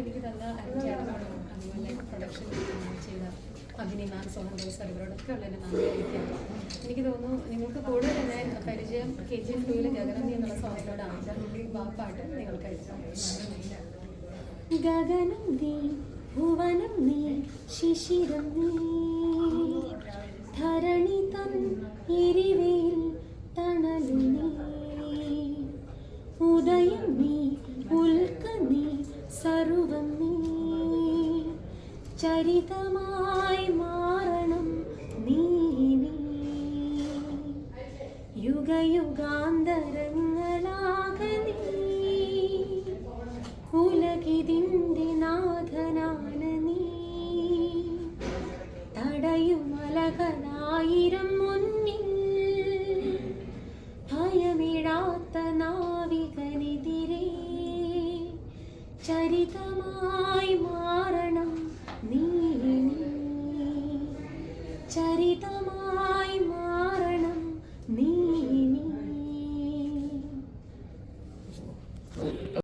എനിക്ക് തന്ന അതുപോലെ പ്രൊഡക്ഷൻ ചെയ്ത അഭിനയ മാം സോഹൻദാസ് സാർ ഇവരോടൊക്കെ ഉള്ള നന്ദി എനിക്ക് തോന്നുന്നു നിങ്ങൾക്ക് കൂടുതൽ തന്നെ പരിചയം കെ ജി എഫ് ടൂവിൽ ഗഗനന്ദി എന്നുള്ള സോങ്ങിനോടാണ് ആ നിങ്ങൾക്ക് അയച്ചു ഗഗനന്ദി ഭുവനം നീ ശിശിരം നീ. ധരണി തൻ എരിവേൽ തണലു നീ. ഉദയം നീ ഉൽക്ക നീ സർവം നീ. ചരിതമായി മാറണം നീ നീ യുഗയുഗാന്തരങ്ങളാകെ ഉലകിതിന്റെ നാഥനാണ് നീ. തടയുമലകനായിരം മുന്നിൽ ഭയമിടാത്ത നാവികനെതിരെ ചരിതമായി മാറണം നീ ചരിതമായി